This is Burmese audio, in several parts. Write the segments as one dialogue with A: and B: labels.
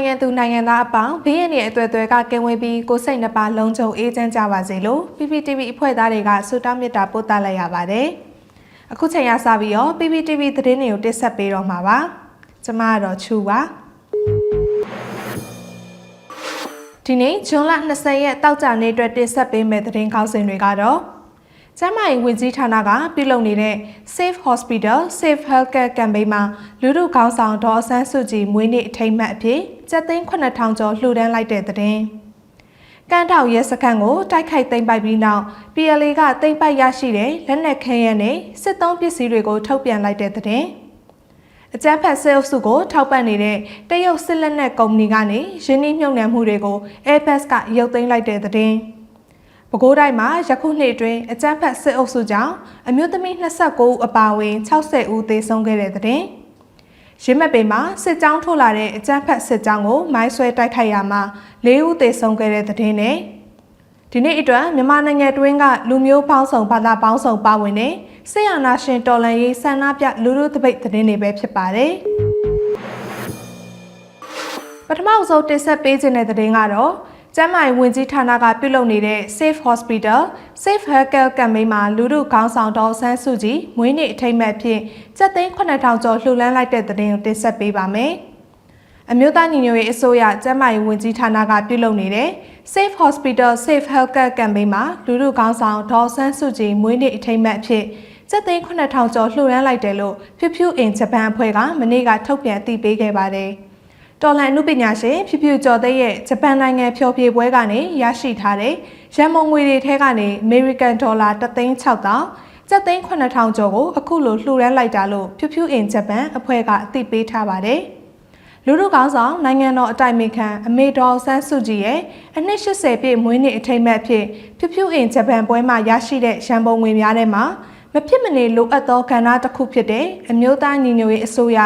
A: နိုင်ငံသူနိုင်ငံသားအပေါင်းဘေးရန်ရဲ့အသွဲသွဲကကင်းဝေးပြီးကိုယ်စိတ်နှပါလုံးချုံအေးချမ်းကြပါစေလို့ PPTV အဖွဲ့သားတွေကဆုတောင်းမေတ္တာပို့သလိုက်ရပါတယ်။အခုချိန်ရစပြီးတော့ PPTV သတင်းတွေကိုတင်ဆက်ပေးတော့မှာပါ။ကျွန်မကတော့ချူပါ။ဒီနေ့ဇွန်လ20ရက်တောက်ကြနေ့အတွက်တင်ဆက်ပေးမယ့်သတင်းခေါင်းစဉ်တွေကတော့ ကျန်းမာရေးဝန်ကြီးဌာနကပြုလုပ်နေတဲ့ Safe Hospital Safe Healthcare Campaign မှာလူထုခေါင်းဆောင်ဒေါ်အဆန်းစုကြည်မွေးနေ့အထိမ်းအမှတ်အဖြစ်ကျပ်သိန်း9000ကျော်လှူဒန်းလိုက်တဲ့သတင်း။ကန်းတောင်ရဲစခန်းကိုတိုက်ခိုက်သိမ်းပိုက်ပြီးနောက် PLA ကသိမ်းပိုက်ရရှိတဲ့လက်နက်ခဲယမ်းနဲ့စစ်သုံးပစ္စည်းတွေကိုထုတ်ပြန်လိုက်တဲ့သတင်း။အကြမ်းဖက်ဆဲအုပ်စုကိုထောက်ပံ့နေတဲ့တရုတ်စစ်လက်နက်ကုမ္ပဏီကနေယင်းနှိမ့်မြုပ်နှံမှုတွေကို Airbus ကရုပ်သိမ်းလိုက်တဲ့သတင်း။ ပဲခူးတိုင်းမှာယခုနှစ်အတွင်းအကြမ်းဖက်စစ်အုပ်စုကြောင့်အမျိုးသမီး29ဦးအပါအဝင်60ဦးသေဆုံးခဲ့တဲ့တဲ့ရင်းမပင်မှာစစ်ကြောင်းထိုးလာတဲ့အကြမ်းဖက်စစ်ကြောင်းကိုမိုင်းဆွဲတိုက်ခိုက်ရာမှာ၄ဦးသေဆုံးခဲ့တဲ့တဲ့နဲ့ဒီနေ့အတွက်မြန်မာနိုင်ငံတွင်းကလူမျိုးပေါင်းစုံဘာသာပေါင်းစုံပါဝင်တဲ့ဆေးရနာရှင်တော်လန်ရေးဆန္ဒပြလူလူတပိတ်သတင်းတွေပဲဖြစ်ပါတယ်ပထမဆုံးတင်ဆက်ပေးခြင်းတဲ့သတင်းကတော့ ကျန်းမာရေးဝန်ကြီးဌာနကပြုလုပ်နေတဲ့ Safe Hospital Safe Healthcare Campaign မှာလူထုခေါင်းဆောင်ဒေါ်ဆန်းစုကြည်မွေးနေ့အထိမ်းအမှတ်ဖြင့်ကျပ်သိန်း9000ကျော်လှူလန်းလိုက်တဲ့သတင်းကိုတင်ဆက်ပေးပါမယ်။အမျိုးသားညီညွတ်ရေးအစိုးရကျန်းမာရေးဝန်ကြီးဌာနကပြုလုပ်နေတဲ့ Safe Hospital Safe Healthcare Campaign မှာလူထုခေါင်းဆောင်ဒေါ်ဆန်းစုကြည်မွေးနေ့အထိမ်းအမှတ်ဖြင့်ကျပ်သိန်း9000ကျော်လှူဒန်းလိုက်တယ်လို့ဖြူဖြူအင်ဂျပန်အဖွဲ့ကမနေ့ကထုတ်ပြန်အသိပေးခဲ့ပါတယ်။ တော်လန်အမှုပညာရှင်ဖြူဖြူကျော်သိရဲ့ဂျပန်နိုင်ငံဖျော်ဖြေပွဲကနေရရှိထားတဲ့ရန်မုံငွေတွေထဲကနေ American Dollar 3,600ကျပ်သိန်း9000ကျော်ကိုအခုလိုလှူဒန်းလိုက်တာလို့ဖြူဖြူအင်ဂျပန်အဖွဲ့ကအသိပေးထားပါတယ်။လူထုကောင်းဆောင်နိုင်ငံတော်အတိုင်ပင်ခံအမေတော်ဆန်းစုကြည်ရဲ့အနှစ်80ပြည့်မွေးနေ့အထိမ်းအမှတ်အဖြစ်ဖြူဖြူအင်ဂျပန်ပွဲမှာရရှိတဲ့ရန်ပုံငွေများထဲမှာ မဖြစ်မနေလိုအပ်သောကဏ္ဍတစ်ခုဖြစ်တဲ့အမျိုးသားညီညွတ်ရေးအစိုးရ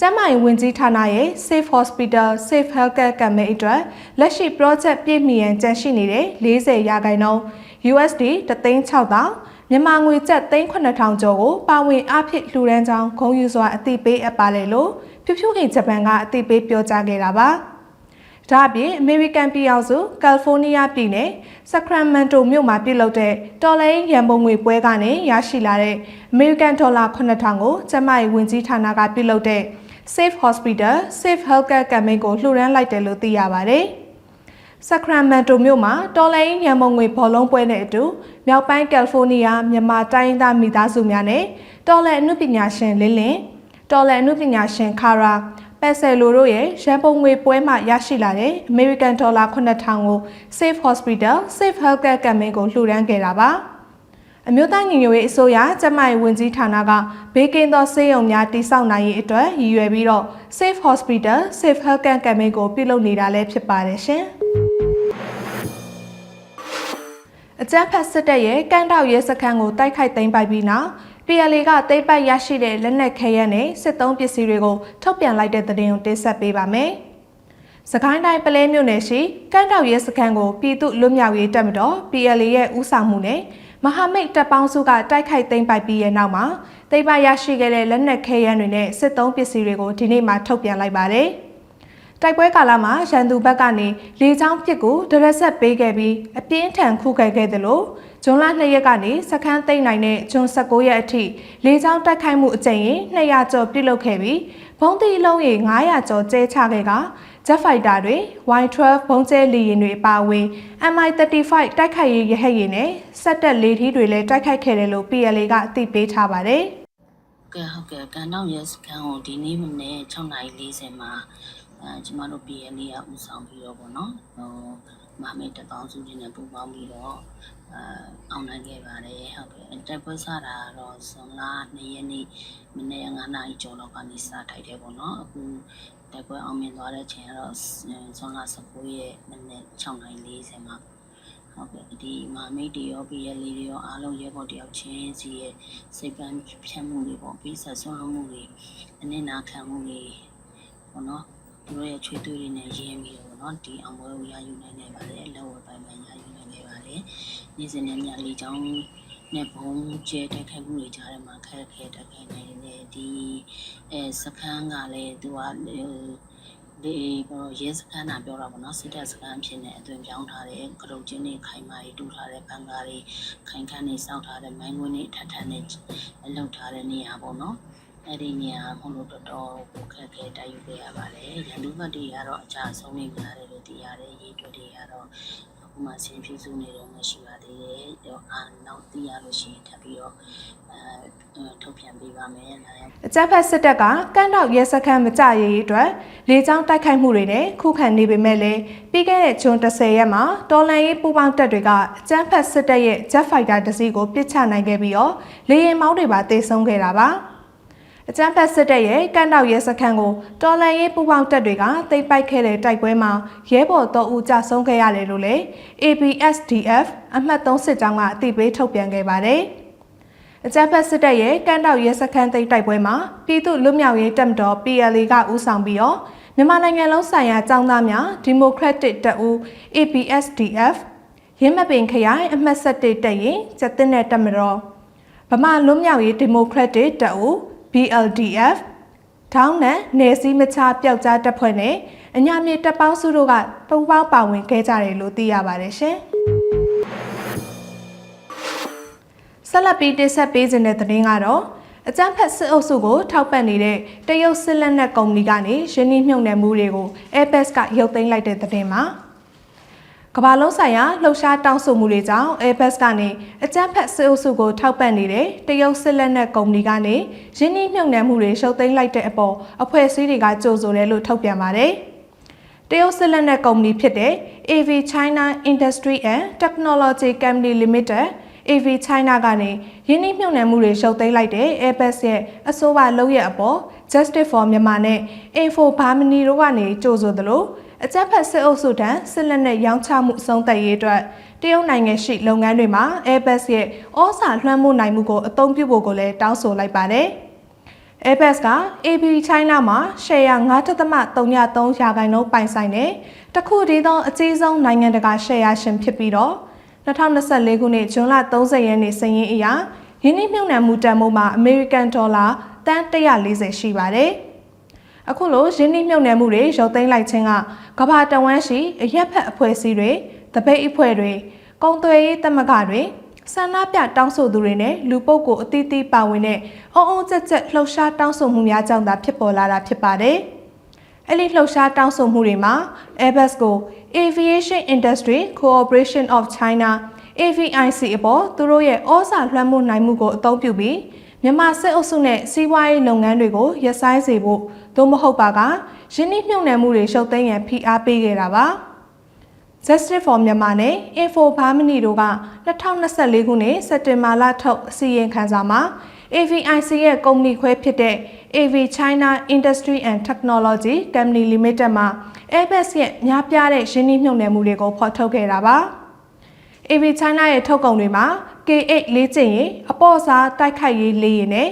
A: ကျန်းမာရေးဝန်ကြီးဌာနရဲ့ Safe Hospital Safe Healthcare Campaign အတွက်လက်ရှိ project ပြည့်မီရန်ကြန့်ရှိနေတဲ့40ရာခိုင်နှုန်း USD 3,600မြန်မာငွေကျပ်3,900ကျော်ကိုပါဝင်အဖြစ်လှူဒန်းကြောင်းဂုဏ်ယူစွာအသိပေးအပ်ပါတယ်လို့ဖြူဖြူအိမ်ဂျပန်ကအသိပေးပြောကြားခဲ့တာပါ။ ဒါအပြင်အမေရိကန်ပြည်အောင်စုကယ်လီဖိုးနီးယားပြည်နယ်ဆက်ခရမန်တိုမြို့မှာပြုလုပ်တဲ့တော်လိုင်းရန်ပုံငွေပွဲကနေရရှိလာတဲ့အမေရိကန်ဒေါ်လာ9000ကိုကျန်းမာရေးဝန်ကြီးဌာနကပြုလုပ်တဲ့ Safe Hospital Safe Healthcare Campaign ကိုလှူဒန်းလိုက်တယ်လို့သိရပါတယ်။ဆက်ခရမန်တိုမြို့မှာတော်လိုင်းရန်ပုံငွေဘောလုံးပွဲနဲ့အတူမြောက်ပိုင်းကယ်လီဖိုးနီးယားမြန်မာတိုင်းသားမိသားစုများနဲ့တော်လန်အမှုပညာရှင်လင်းလင်းတော်လန်အမှုပညာရှင်ခါရာ ပက်ဆယ်လိုတို့ရဲ့ရန်ပုံငွေပွဲမှရရှိလာတဲ့ American Dollar 9000ကို Safe Hospital Safe Healthcare Campaign ကိုလှူဒန်းခဲ့တာပါ။အမျိုးသားညီညွတ်ရေးအစိုးရကျန်းမာရေးဝန်ကြီးဌာနကဘေးကင်းသောဆေးရုံများတည်ဆောက်နိုင်ရေးအတွက်ရည်ရွယ်ပြီးတော့ Safe Hospital Safe Healthcare Campaign ကိုပြုလုပ်နေတာလည်းဖြစ်ပါတယ်ရှင်။အကြမ်းဖက်စစ်တပ်ရဲ့ကန့်တောက်ရဲစခန်းကိုတိုက်ခိုက်သိမ်းပိုက်ပြီးနောက် PLA ကသိမ်းပိုက်ရရှိတဲ့လက်နက်ခဲယမ်းနဲ့စစ်သုံးပစ္စည်းတွေကိုထုတ်ပြန်လိုက်တဲ့သတင်းကိုတင်ဆက်ပေးပါမယ်။စကိုင်းတိုင်းပလဲမြို့နယ်ရှိကန့်တောက်ရဲစခန်းကိုပြည်သူ့လွတ်မြောက်ရေးတပ်မတော် PLA ရဲ့ဦးဆောင်မှုနဲ့မဟာမိတ်တပ်ပေါင်းစုကတိုက်ခိုက်သိမ်းပိုက်ပြီးရဲ့နောက်မှာသိမ်းပိုက်ရရှိခဲ့တဲ့လက်နက်ခဲယမ်းတွေနဲ့စစ်သုံးပစ္စည်းတွေကိုဒီနေ့မှထုတ်ပြန်လိုက်ပါတယ်။ တိုက်ပွဲကာလမှာရန်သူဘက်ကနေလေကြောင်းပစ်ကိုဒရက်ဆက်ပေးခဲ့ပြီးအပြင်းထန်ခုခံခဲ့တယ်လို့ဂျွန်လ2ရက်ကနေစခန်းသိမ်းနိုင်တဲ့ဂျွန်19ရက်အထိလေကြောင်းတိုက်ခိုက်မှုအကြိမ်ရင်200ကျော်ပြုတ်လုခဲ့ပြီးဘုံတီလုံးရေ900ကျော်ကျဲချခဲ့ကဂျက်ဖိုက်တာတွေ Y12 ဘုံကျဲလီရင်တွေပါဝင် MI35 တိုက်ခိုက်ရေးရဟတ်ရင်နဲ့စက်တက်လေထီးတွေလည်းတိုက်ခိုက်ခဲ့တယ်လို့ PLA ကအသိပေးထားပါတယ်
B: ကဲဟုတ်ကဲ့ကန်တော့ရဲစခန်းကိုဒီနေ့မနေ့6:40မှာ အဲကျမတို့ PN လေးကဦးဆောင်ပြီးတော့ပေါ့နော်ဟိုမမေတပေါင်းစုတွေနဲ့ပူးပေါင်းပြီးတော့အဲအောင်နိုင်ခဲ့ပါတယ်ဟုတ်ကဲ့တိုက်ပွဲစတာတော့ဇွန်လ2ရက်နေ့မနေ့9နာရီကျော်လောက်ကနေစထိုက်တယ်ပေါ့နော်အခုတိုက်ပွဲအောင်မြင်သွားတဲ့ချိန်ကတော့ဇွန်လ19ရက်မနေ့6:40မှာဟုတ်ကဲ့ဒီမမိတ်တွေရောပြည်ရလေးတွေရောအားလုံးရဲဘော်တယောက်ချင်းစီရဲ့စိတ်ပန်းဖြတ်မှုတွေပေါ့ပြီးဆက်ဆွမ်းမှုတွေအနစ်နာခံမှုတွေပေါ့နော် သူတို့ရဲ့ချွေးသွေးတွေနဲ့ရင်းပြီးတော့เนาะဒီအောင်ပွဲကိုရယူနိုင်နေပါတယ်လက်ဝဲပိုင်းပိုင်းရယူနိုင်နေပါတယ်နေ့စဉ်နဲ့ညလေးချောင်းနဲ့ဘုံကျဲတက်ခိုက်မှုတွေကြားထဲမှာခက်ခဲတက်ခိုက်နေတယ်ဒီအဲစခန်းကလည်းသူက ဒီကတော့ရဲစခန်းတာပြောတာပေါ့နော်စစ်တပ်စခန်းဖြစ်နေအသွင်ပြောင်းထားတဲ့ကရုတ်ချင်းတွေခိုင်မာတွေတူထားတဲ့ဘန်ကားတွေခိုင်ခန့်တွေစောက်ထားတဲ့မိုင်းကွင်းတွေထထန်တွေလောက်ထားတဲ့နေရာပေါ့နော် အဲ့ဒီနေရာဘုံလို့တော်တော်ကိုခက်ခဲတိုက်ယူခဲ့ရပါတယ်ရန်သူဘက်တွေကတော့အကြဆုံးနေများတယ်လို့သိရတယ်ရေးတွေ့တွေကတော့အခုမှဆင်းဖြူစုနေတော့မရှိပါသေးတယ်တော့အာနောက်သိရလို့ရှိရင်ထပ်ပြီးတော့အဲထုတ်ပြန်ပေးပါမယ်နားရောက်
A: အကြမ်းဖက်စစ်တပ်ကကန့်တော့ရဲစခန်းမကြရေးအတွက်လေကြောင်းတိုက်ခိုက်မှုတွေနဲ့ခုခံနေပေမဲ့လည်းပြီးခဲ့တဲ့ဂျွန်10ရက်မှာတော်လန်ရေးပူးပေါင်းတပ်တွေကအကြမ်းဖက်စစ်တပ်ရဲ့ Jet Fighter တစ်စီးကိုပစ်ချနိုင်ခဲ့ပြီးတော့လေယာဉ်မောင်းတွေပါတေဆုံးခဲ့တာပါ အကြမ်းဖက်စစ်တပ်ရဲ့ကန့်တော့ရဲစခန်းကိုတော်လန်ရေးပူးပေါင်းတပ်တွေကတိတ်ပိုက်ခဲ့တဲ့တိုက်ပွဲမှာရဲဘော်တော်ဦးကြဆုံးခဲ့ရတယ်လို့လည်း ABSDF အမှတ်3စစ်ကြောင်းကအသိပေးထုတ်ပြန်ခဲ့ပါတယ်။အကြမ်းဖက်စစ်တပ်ရဲ့ကန့်တောက်ရဲစခန်းသိမ်းတိုက်ပွဲမှာပြည်သူ့လွတ်မြောက်ရေးတပ်မတော် PLA ကဦးဆောင်ပြီးတော့မြန်မာနိုင်ငံလုံးဆိုင်ရာចောင်းသားများဒီမိုကရက်တစ်တပ်ဦး APSDF ရင်းမပင်ခရိုင်အမှတ်7တပ်ရင်စက်တင်တဲ့တပ်မတော်ဗမာလွတ်မြောက်ရေးဒီမိုကရက်တစ်တပ်ဦး BLDF ထောင်းနဲ့နေစည်းမချပျောက်ကြားတပ်ဖွဲ့နဲ့အညာမြေတပ်ပေါင်းစုတို့ကပူးပေါင်းပါဝင်ခဲ့ကြတယ်လို့သိရပါတယ်ရှင်။ဆက်လက်ပြီးတင်ဆက်ပေးခြင်းတဲ့သတင်းကတော့အကြမ်းဖက်စစ်အုပ်စုကိုထောက်ပံ့နေတဲ့တရုတ်စစ်လက်နက်ကုမ္ပဏီကနေရင်းနှီးမြှုပ်နှံမှုတွေကို Airbus ကရုပ်သိမ်းလိုက်တဲ့သတင်းမှာ ကမ္ဘာလုံးဆိုင်ရာလှုပ်ရှားတောင်းဆိုမှုတွေကြောင့် Airbus ကနေအကြမ်းဖက်စစ်အုပ်စုကိုထောက်ပံ့နေတဲ့တရုတ်စစ်လက်နက်ကုမ္ပဏီကနေရင်းနှီးမြှုပ်နှံမှုတွေရုပ်သိမ်းလိုက်တဲ့အပေါ်အဖွဲ့အစည်းတွေကကြိုဆိုတယ်လို့ထုတ်ပြန်ပါတယ်။တရုတ်စစ်လက်နက်ကုမ္ပဏီဖြစ်တဲ့ AV China Industry and Technology Company Limited AV China ကနေယင်းနှိမ့်မြှုပ်နှံမှုတွေရှုပ်သိမ်းလိုက်တဲ့ Airbus ရဲ့အစိုးရလုပ်ရအပေါ် Justice for Myanmar နဲ့ Info Germany တို့ကနေကြိုဆိုသလိုအကြမ်းဖက်စစ်အုပ်စုထံစစ်လက်နက်ရောင်းချမှုအဆုံးသတ်ရေးအတွက်တရုတ်နိုင်ငံရှိလုပ်ငန်းတွေမှာ Airbus ရဲ့ဩဇာလွှမ်းမိုးနိုင်မှုကိုအသုံးပြုဖို့ကိုလည်းတောင်းဆိုလိုက်ပါတယ်။ Airbus က AB China မှာရှယ်ယာ9.33ရာခိုင်နှုန်းပိုင်ဆိုင်တဲ့တခုတည်းသောအကြီးဆုံးနိုင်ငံတကာရှယ်ယာရှင်ဖြစ်ပြီးတော့ 2024ခုနှစ်ဇွန်လ30ရက်နေ့စည်ရင်းအရယင်းနှိမ့်မြုံနှံမှုတန်ဖိုးမှာအမေရိကန်ဒေါ်လာတန်140ရှိပါတယ်။အခုလိုယင်းနှိမ့်မြုံနှံမှုတွေရုပ်သိမ်းလိုက်ခြင်းကကမ္ဘာတဝန်းရှိအရက်ဖက်အဖွဲ့အစည်းတွေတပိတ်အဖွဲ့တွေကုန်သွယ်ရေးတမကတွေဆန္ဒပြတောင်းဆိုသူတွေနဲ့လူပုဂ္ဂိုလ်အသီးသီးပါဝင်တဲ့အုံအုံကြက်ကြက်လှုပ်ရှားတောင်းဆိုမှုများကြောင့်သာဖြစ်ပေါ်လာတာဖြစ်ပါတယ်။အဲ့ဒီလှုပ်ရှားတောင်းဆိုမှုတွေမှာ Airbus ကို Aviation Industry Corporation of China AVIC အပေါ်သူတို့ရဲ့ဩဇာလွှမ်းမိုးနိုင်မှုကိုအသုံးပြုပြီးမြန်မာစစ်အုပ်စုနဲ့စီးပွားရေးလုပ်ငန်းတွေကိုရပ်ဆိုင်းစေဖို့သို့မဟုတ်ပါကယင်းနှိမ့်မြုံနယ်မှုတွေရှုပ်သိမ်းရန်ဖိအားပေးခဲ့တာပါ Justice for Myanmar နဲ့ Info Germany တို့က2024ခုနှစ်စက်တင်ဘာလထုတ်အစီရင်ခံစာမှာ AVIC ရဲ့ကုမ္ပဏီခွဲဖြစ်တဲ့ AV China Industry and Technology Company Limited မှာ Airbus ရဲ့များပြားတဲ့ရင်းနှီးမြှုပ်နှံမှုတွေကိုဖော်ထုတ်ခဲ့တာပါ။ AV China ရဲ့ထုတ်ကုန်တွေမှာ K8 လေးကျင်ရင်အပေါ့စားတိုက်ခိုက်ရေးလေယာဉ်နဲ့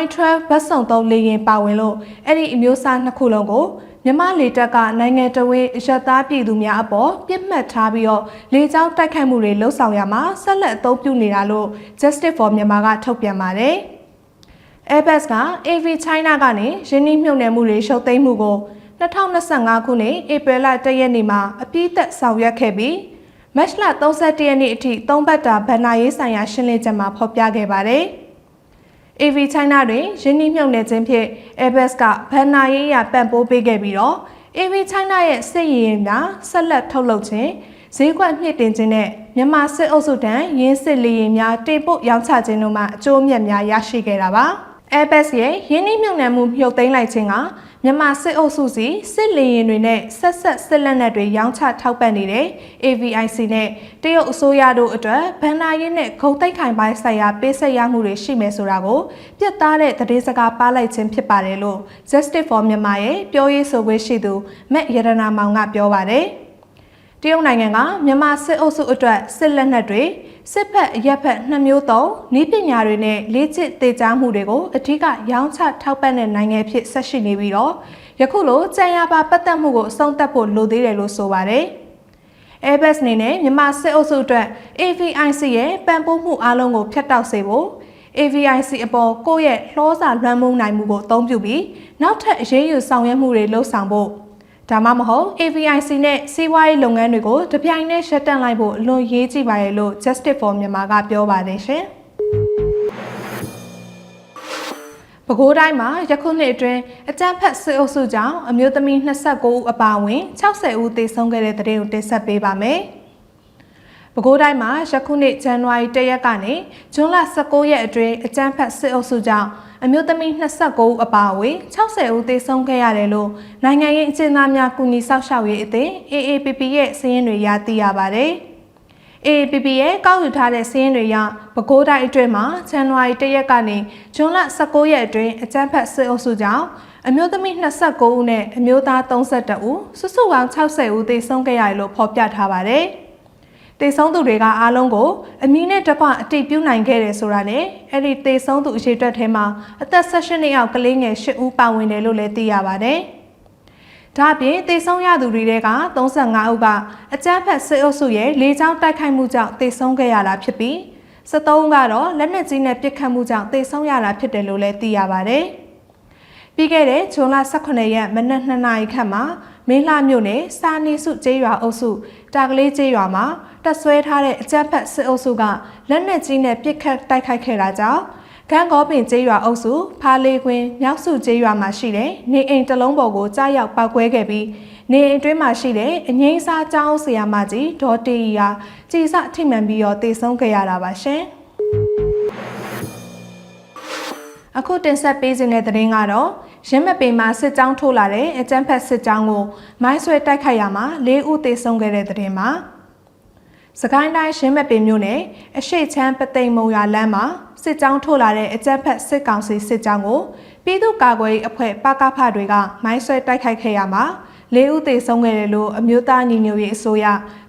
A: Y12 ဘတ်စုံသုံးလေယာဉ်ပါဝင်လို့အဲ့ဒီအမျိုးအစားနှစ်ခုလုံးကိုမြန်မာလေတပ်ကနိုင်ငံတော်ဝင်အရက်သားပြည်သူများအပေါ်ပြစ်မှတ်ထားပြီးတော့လေကြောင်းတိုက်ခိုက်မှုတွေလှုပ်ဆောင်ရမှာဆက်လက်အသုံးပြုနေတာလို့ Justice for Myanmar ကထုတ်ပြန်ပါတယ်။ Airbus က AV China ကနေရင်းနှီးမြှုပ်နှံမှုတွေရှုပ်သိမ်းမှုကို2025ခုနှစ်ဧပြီလ1ရက်နေ့မှာအပြည့်သက်ဆောင်ရွက်ခဲ့ပြီးမတ်လ31ရက်နေ့အထိသုံးပတ်တာဗန်နာရေးဆိုင်ရာရှင်းလင်းချက်မှာဖော်ပြခဲ့ပါတယ်။ AV China တွင်ရင်းနှီးမြှုပ်နှံခြင်းဖြင့် Airbus ကဗန်နာရေးရပံ့ပိုးပေးခဲ့ပြီးတော့ AV China ရဲ့စစ်ရည်ရင်များဆက်လက်ထုတ်လုပ်ခြင်းဈေးကွက်မြင့်တင်ခြင်းနဲ့မြန်မာစစ်အုပ်စုတန်းရင်းစစ်လေယာဉ်များတင်ပို့ရောင်းချခြင်းတို့မှအကျိုးအမြတ်များရရှိခဲ့တာပါ။ Airbus ရဲ့ရင်းနှီးမြှုပ်နှံမှုမြုပ်သိမ်းလိုက်ခြင်းကမြန်မာစစ်အုပ်စုစီစစ်လေယာဉ်တွေနဲ့ဆက်ဆက်စစ်လက်နက်တွေရောင်းချထောက်ပံ့နေတဲ့ AVIC နဲ့တရုတ်အစိုးရတို့အတွက်ဗန်နာရေးနဲ့ဂုံတိတ်ခိုင်ပိုင်းဆိုင်ရာပေးဆက်ရမှုတွေရှိမယ်ဆိုတာကိုပြတ်သားတဲ့သတင်းစကားပါလိုက်ခြင်းဖြစ်ပါတယ်လို့ Justice for Myanmar ရဲ့ပြောရေးဆိုခွင့်ရှိသူမက်ရတနာမောင်ကပြောပါတယ်တရုတ်နိုင်ငံကမြန်မာစစ်အုပ်စုအတွက်စစ်လက်နက်တွေ စစ်ဖက်အရက်ဖက်နှစ်မျိုးသုံးနည်းပညာတွေနဲ့လေ့ကျင့်သင်ကြားမှုတွေကိုအထူးကရောင်းချထောက်ပံ့တဲ့နိုင်ငံဖြစ်ဆက်ရှိနေပြီးတော့ယခုလိုကြံရပါပတ်သက်မှုကိုအဆုံးသတ်ဖို့လိုသေးတယ်လို့ဆိုပါတယ်။ Airbus အနေနဲ့မြန်မာစစ်အုပ်စုအတွက် AVIC ရဲ့ပံ့ပိုးမှုအားလုံးကိုဖျက်တောက်စေဖို့ AVIC အပေါ်ကိုယ့်ရဲ့လှောစာလွှမ်းမိုးနိုင်မှုကိုအသုံးပြုပြီးနောက်ထပ်အရေးယူဆောင်ရွက်မှုတွေလှုပ်ဆောင်ဖို့ ဒါမှမဟုတ် AVIC နဲ့စီးပွားရေးလုပ်ငန်းတွေကိုတပြိုင်နက်ရှက်တန့်လိုက်ဖို့အလွန်ရေးကြည့်ပါရဲ့လို့ Justice for Myanmar ကပြောပါတယ်ရှင်။ပဲခူးတိုင်းမှာယခုနှစ်အတွင်းအကြမ်းဖက်စစ်အုပ်စုကြောင့်အမျိုးသမီး29ဦးအပါအဝင်60ဦးသေဆုံးခဲ့တဲ့တဲ့တင်ကိုတင်ဆက်ပေးပါမယ်။ပဲခူးတိုင်းမှာယခုနှစ်ဇန်နဝါရီ1ရက်ကနေဇွန်လ19ရက်အတွင်းအကြမ်းဖက်စစ်အုပ်စုကြောင့် အမျိုးသမီး29ဦးအပါအဝင်60ဦးသေဆုံးခဲ့ရတယ်လို့နိုင်ငံရေးအကျဉ်းသားများကူညီဆောက်ရှောက်ရေးအသင်း AAPP ရဲ့စာရင်းတွေရသိရပါတယ်။ AAPP ရဲ့ကောက်ယူထားတဲ့စာရင်းတွေရပဲခူးတိုင်းအတွင်းမှာဇန်နဝါရီ1ရက်ကနေဇွန်လ19ရက်အတွင်းအကြမ်းဖက်စစ်အုပ်စုကြောင့်အမျိုးသမီး29ဦးနဲ့အမျိုးသား32ဦးစုစုပေါင်း60ဦးသေဆုံးခဲ့ရတယ်လို့ဖော်ပြထားပါတယ်။ တေဆုံးသူတွေကအားလုံးကိုအမီနဲ့တပအတိတ်ပြုနိုင်ခဲ့တယ်ဆိုတာနဲ့အဲ့ဒီတေဆုံးသူအရှိအတွက်ထဲမှာအသက်16နှစ်အောက်ကလေးငယ်10ဦးပါဝင်တယ်လို့လည်းသိရပါတယ်။ဒါ့အပြင်တေဆုံးရသူတွေက35ဦးကအကြမ်းဖက်စစ်အုပ်စုရဲ့လေကြောင်းတိုက်ခိုက်မှုကြောင့်တေဆုံးခဲ့ရတာဖြစ်ပြီး73ဦးကတော့လက်နက်ကြီးနဲ့ပစ်ခတ်မှုကြောင့်တေဆုံးရတာဖြစ်တယ်လို့လည်းသိရပါတယ်။ ပြီးခဲ့တဲ့ဇွန်လ18ရက်မနက်2နာရီခန့်မှာမင်းလှမြို့နယ်စာနီစုကျေးရွာအုပ်စုတာကလေးကျေးရွာမှာတက်ဆွဲထားတဲ့အကြမ်းဖက်စစ်အုပ်စုကလက်နက်ကြီးနဲ့ပစ်ခတ်တိုက်ခိုက်ခဲ့တာကြောင့်ကန်းကောပင်ကျေးရွာအုပ်စုဖားလေးကွင်းမြောက်စုကျေးရွာမှာရှိတဲ့နေအိမ်တစ်လုံးပေါ်ကိုကြားရောက်ပောက်ကွဲခဲ့ပြီးနေအိမ်တွင်းမှာရှိတဲ့အငိမ့်စားကျောင်းဆရာမကြီးဒေါ်တီယာကြည်စထိမှန်ပြီးတော့တေဆုံးခဲ့ရတာပါရှင် အခုတင်ဆက်ပေးခြင်းတဲ့သတင်းကတော့ရင်းမပင်မှာစစ်ကြောင်းထိုးလာတဲ့အကြမ်းဖက်စစ်ကြောင်းကိုမိုင်းဆွဲတိုက်ခိုက်ရမှာ၄ဦးသေဆုံးခဲ့တဲ့သတင်းမှာစကိုင်းတိုင်းရှင်းမပင်မြို့နယ်အရှိတ်ချမ်းပသိမ်မုံရွာလမ်းမှာစစ်ကြောင်းထိုးလာတဲ့အကြမ်းဖက်စစ်ကောင်စီစစ်ကြောင်းကိုပြည်သူ့ကာကွယ်ရေးအဖွဲ့ပကဖတွေကမိုင်းဆွဲတိုက်ခိုက်ခဲ့ရမှာလေးဦးသေဆုံးခဲ့တယ်လို့အမျိုးသားညီညွတ်ရေးအစိုးရ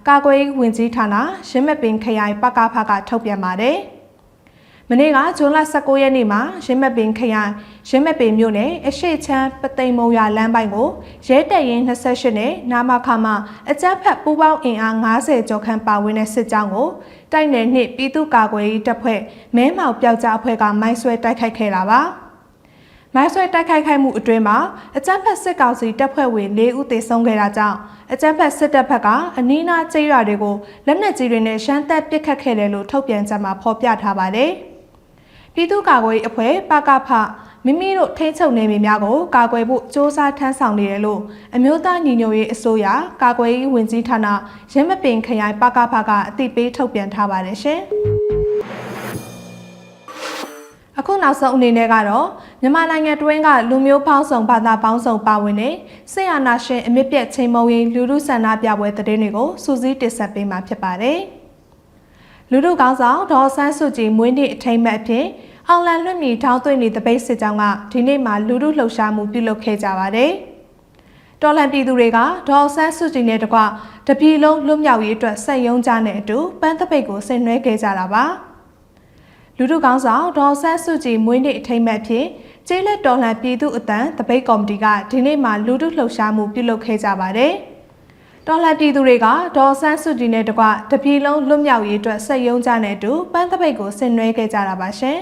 A: ကာကွယ်ရေးဝန်ကြီးဌာနရှင်းမပင်ခရိုင်ပကဖကထုတ်ပြန်ပါတယ်။ မနေ့ကဇွန်လ19ရက်နေ့မှာရင်းမပင်ခရိုင်ရင်းမပင်မြို့နယ်အရှိချမ်းပသိမ်မုံရွာလမ်းပိုင်းကိုရဲတပ်ရင်း28နဲ့နာမခမအကြမ်းဖက်ပူးပေါင်းအင်အား90ကျော်ခန့်ပါဝင်တဲ့စစ်ကြောင်းကိုတိုက်နယ်နှစ်ပြည်သူ့ကာကွယ်ရေးတပ်ဖွဲ့မဲမောင်ပျောက်ကြားအဖွဲ့ကမိုင်းဆွဲတိုက်ခိုက်ခဲ့တာပါမိုင်းဆွဲတိုက်ခိုက်ခိုက်မှုအတွင်းမှာအကြမ်းဖက်စစ်ကောင်စီတပ်ဖွဲ့ဝင်၄ဦးသေဆုံးခဲ့တာကြောင့်အကြမ်းဖက်စစ်တပ်ဘက်ကအနီးနားကျေးရွာတွေကိုလက်နက်ကြီးတွေနဲ့ရှမ်းတပ်ပစ်ခတ်ခဲ့တယ်လို့ထုတ်ပြန်ကြမှာဖော်ပြထားပါတယ်။ ပြည်သူ့ကာကွယ်ရေးအဖွဲ့ပကဖမိမိတို့ထိန်းချုပ်နေမိများကိုကာကွယ်ဖို့စ조사ထမ်းဆောင်နေတယ်လို့အမျိုးသားညီညွတ်ရေးအစိုးရကာကွယ်ရေးဝန်ကြီးဌာနရင်းမပင်ခရိုင်ပကဖကအသိပေးထုတ်ပြန်ထားပါတယ်ရှင်။အခုနောက်ဆုံးအနေနဲ့ကတော့မြန်မာနိုင်ငံတွင်းကလူမျိုးပေါင်းစုံဘာသာပေါင်းစုံပါဝင်တဲ့ဆေးအာနာရှင်အမြင့်ပြတ်ချိန်မုံရင်လူလူဆန္ဒပြပွဲသတင်းတွေကိုစူးစီးတင်ဆက်ပေးမှာဖြစ်ပါတယ်။ လူလူကောင်းဆောင်ဒေါ်ဆန်းစုကြည်မွေးနေ့အထိမ်းအမှတ်အဖြစ်အောင်လန်လွတ်မြေထောင်းသွင်းနေတပိတ်စစ်ကြောင်းကဒီနေ့မှလူလူလှုပ်ရှားမှုပြုလုပ်ခဲ့ကြပါတယ်။တော်လန်ပြည်သူတွေကဒေါ်ဆန်းစုကြည်နဲ့တကွတပြည်လုံးလွတ်မြောက်ရေးအတွက်ဆက်ယုံကြတဲ့အတူပန်းတပိတ်ကိုဆင်နွှဲခဲ့ကြတာပါ။လူထုကောင်းဆောင်ဒေါ်ဆန်းစုကြည်မွေးနေ့အထိမ်းအမှတ်ဖြစ်ကျေးလက်တော်လှန်ပြည်သူအတန်းတပိတ်ကော်မတီကဒီနေ့မှလူထုလှုပ်ရှားမှုပြုလုပ်ခဲ့ကြပါတယ်။ တော်လှန်ပြည်သူတွေကဒေါ်ဆန်းစုကြည်နဲ့တကွတပြည်လုံးလွတ်မြောက်ရေးအတွက်ဆက်ယုံကြတဲ့အတူပန်းတပိတ်ကိုဆင်နွှဲခဲ့ကြတာပါရှင်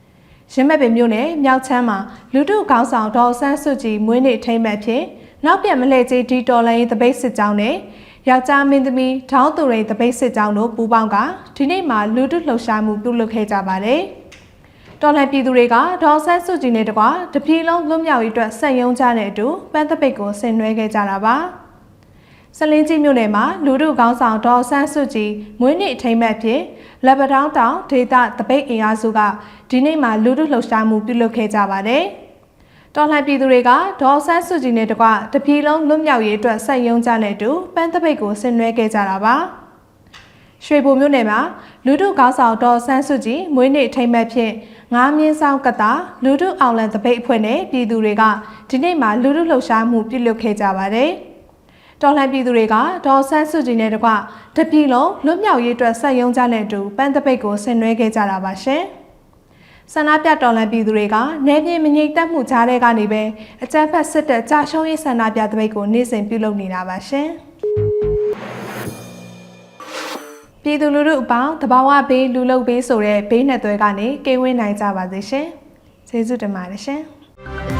A: ။ရင်းမဲ့ပင်မြို့နယ်မြောက်ချမ်းမှာလူထုခေါင်းဆောင်ဒေါ်ဆန်းစုကြည်မွေးနေ့ထိမ်းမှတ်ဖြင့်နောက်ပြန်မလှည့်ကြီးဒီတော်လိုင်းတပိတ်စစ်ကြောင်းနဲ့ယောက်ျားမင်းသမီးထောင်းသူရိန်တပိတ်စစ်ကြောင်းတို့ပူးပေါင်းကဒီနေ့မှာလူထုလှုပ်ရှားမှုပြုလုပ်ခဲ့ကြပါတယ်။တော်လှန်ပြည်သူတွေကဒေါ်ဆန်းစုကြည်နဲ့တကွတပြည်လုံးလွတ်မြောက်ရေးအတွက်ဆက်ယုံကြတဲ့အတူပန်းတပိတ်ကိုဆင်နွှဲခဲ့ကြတာပါ။ စလင်းကြီးမြို့နယ်မှာလူထုခေါင်းဆောင်ဒေါ်ဆန်းစုကြည်မွေးနေ့အထိမ်းအမှတ်ဖြင့်လက်ပတောင်းတောင်ဒေသတပိတ်အင်အားစုကဒီနေ့မှာလူထုလှုပ်ရှားမှုပြုလုပ်ခဲ့ကြပါတယ်။တော်လှန်ပြည်သူတွေကဒေါ်ဆန်းစုကြည်နဲ့တကွတပြည်လုံးလွတ်မြောက်ရေးအတွက်ဆက်ယုံကြတဲ့အတူပန်းတပိတ်ကိုဆင်နွှဲခဲ့ကြတာပါ။ရွှေဘိုမြို့နယ်မှာလူထုကောင်းဆောင်ဒေါ်ဆန်းစုကြည်မွေးနေ့ထိမ်းမှတ်ဖြင့်ငါးမြင်းဆောင်ကတာလူထုအောင်လံတပိတ်အဖွဲ့နဲ့ပြည်သူတွေကဒီနေ့မှာလူထုလှုပ်ရှားမှုပြုလုပ်ခဲ့ကြပါတယ်။ တော်လှန်ပြည်သူတွေကဒေါ်ဆန်းစုကြည်နဲ့တကွတပြည်လုံးလွတ်မြောက်ရေးအတွက်ဆက်ယုံကြတဲ့အတူပန်းတပိတ်ကိုဆင်နွှဲခဲ့ကြတာပါရှင်။ဆန္ဒပြတော်လှန်ပြည်သူတွေကနေပြည်မငြိမ်သက်မှုကြားတဲ့ကနေပဲအကြမ်းဖက်စစ်တပ်ကြာရှုံးရေးဆန္ဒပြတပိတ်ကိုနေ့စဉ်ပြုလုပ်နေတာပါရှင်။ပြည်သူလူထုအပေါင်းတဘာဝဘေးလူလုဘေးဆိုတဲ့ဘေးနှစ်သွဲကနေကင်းဝေးနိုင်ကြပါစေရှင်။ကျေးဇူးတင်ပါတယ်ရှင်။